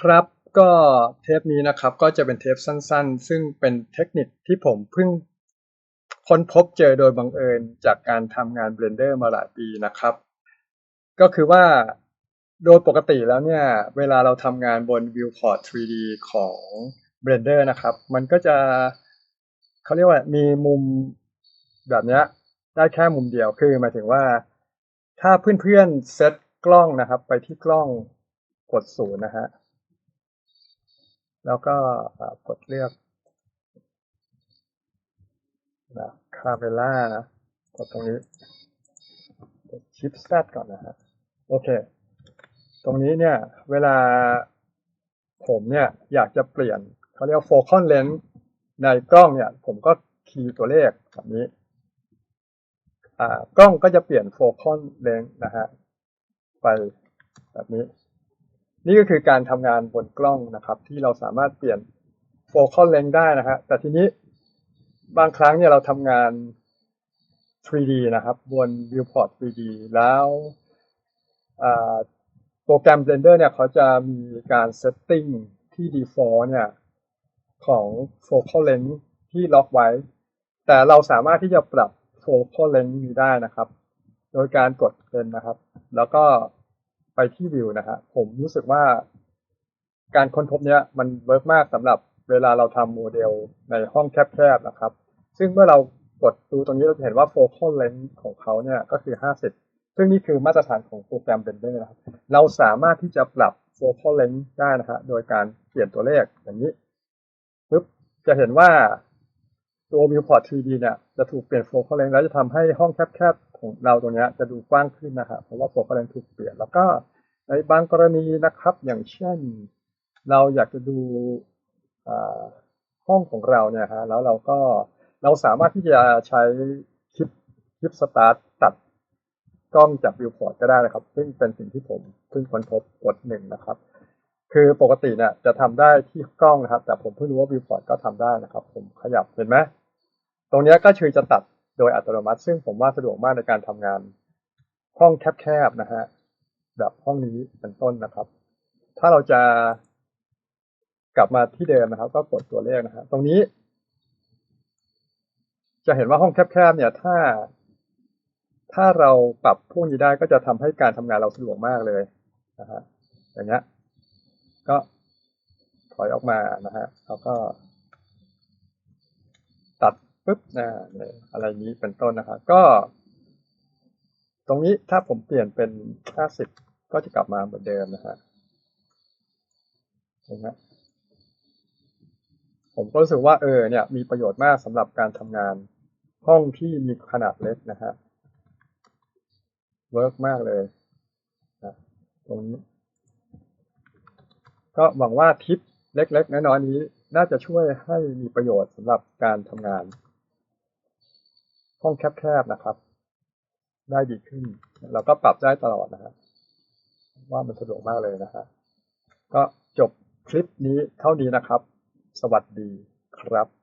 ครับก็เทปนี้นะครับก็จะเป็นเทปสั้นๆ ซึ่งเป็นเทคนิคที่ผมเพิ่งค้นพบเจอโดยบังเอิญจากการทำงาน Blender มาหลายปีนะครับ ก็คือว่าโดยปกติแล้วเนี่ย เวลาเราทำงานบน Viewport 3D ของ Blender นะครับ มันก็จะเขาเรียกว่ามีมุมแบบนี้ได้แค่มุมเดียวคือหมายถึงว่า ถ้าเพื่อนๆเซตกล้องนะครับ ไปที่กล้องกดศูนย์นะฮะ แล้วก็กดเลือกนะคาเมล่านะกดตรงนี้กดชิปสตาร์ทก่อนนะฮะโอเค ตรงนี้เนี่ย เวลาผมเนี่ยอยากจะเปลี่ยนเขาเรียกโฟกัสเลนส์ในกล้องเนี่ย ผมก็คีย์ตัวเลขแบบนี้อ่ากล้องก็จะเปลี่ยนโฟกัสเลนส์นะฮะ ไปแบบนี้ นี่ก็คือการทำงานบนกล้องนะครับ ที่เราสามารถเปลี่ยนโฟกัสเลนส์ได้นะฮะแต่ทีนี้บางครั้งเนี่ยเราทำงาน 3D นะครับ บน viewport 3D แล้วโปรแกรม Blender เนี่ยเขาจะมีการ setting ที่ default เนี่ยของ focal length ที่ล็อกไว้ แต่เราสามารถที่จะปรับ focal length นี้ได้นะครับ โดยการกดเป็นนะครับ แล้วก็ ไปที่ view นะฮะผมรู้สึกว่าการค้นพบเนี้ยมันเวิร์กมากสำหรับเวลาเราทำโมเดลในห้องแคบๆนะครับ ซึ่งเมื่อเรากดดูตรงนี้เราจะเห็นว่า focal length ของเขาเนี่ยก็คือ 50 ซึ่งนี่คือมาตรฐานของโปรแกรม Blender นะครับ เราสามารถที่จะปรับ focal length ได้นะฮะโดยการเปลี่ยนตัวเลขอย่างนี้ปึ๊บจะเห็นว่า ตัว viewport 3D เนี่ยจะถูกเปลี่ยน focal length แล้วจะทำให้ห้องแคบๆของเราตรงนี้จะดูกว้างขึ้นนะครับเพราะว่า focal length ถูกเปลี่ยน แล้วก็ในบางกรณีนะครับ อย่างเช่น เราอยากจะดูห้องของเราเนี่ยฮะแล้วเราก็เราสามารถที่จะใช้คลิปคลิปสตาร์ทตัดกล้องจากวิวพอร์ตก็ได้นะครับ ซึ่งเป็นสิ่งที่ผมเพิ่งค้นพบกดหนึ่งนะครับ คือปกติเนี่ยจะทำได้ที่กล้องนะครับ แต่ผมเพิ่งรู้ว่าวิวพอร์ตก็ทำได้นะครับ ผมขยับเห็นไหม ตรงนี้ก็คือจะตัดโดยอัตโนมัติ ซึ่งผมว่าสะดวกมากในการทำงาน ห้องแคบๆนะฮะแบบห้องนี้เป็นต้นนะครับ ถ้าเราจะกลับมาที่เดิมนะครับ ก็กดตัวเลขนะฮะตรงนี้ จะเห็นว่าห้องแคบๆเนี่ย ถ้า ถ้าเราปรับพวกนี้ได้ก็จะทำให้การทำงานเราสะดวกมากเลยนะฮะอย่างเงี้ยก็ถอยออกมานะฮะแล้วก็ตัด ปุ๊บนะอะไรนี้เป็นต้นนะครับ ก็ ตรงนี้ถ้าผมเปลี่ยนเป็น 50 ก็จะกลับมาเหมือนเดิมนะฮะนไหมผมก็รู้สึกว่าเออเนี่ย มีประโยชน์มากสำหรับการทำงาน ห้องที่มีขนาดเล็กนะฮะเวิร์กมากเลยนะตรงนี้ ก็หวังว่าทิปเล็กๆน้อยๆนี้ น่าจะช่วยให้มีประโยชน์สำหรับการทำงาน ห้องแคบๆนะครับ ได้ดีขึ้น เราก็ปรับได้ตลอดนะครับว่ามันสะดวกมากเลยนะฮะก็จบคลิปนี้เท่านี้นะครับ สวัสดีครับ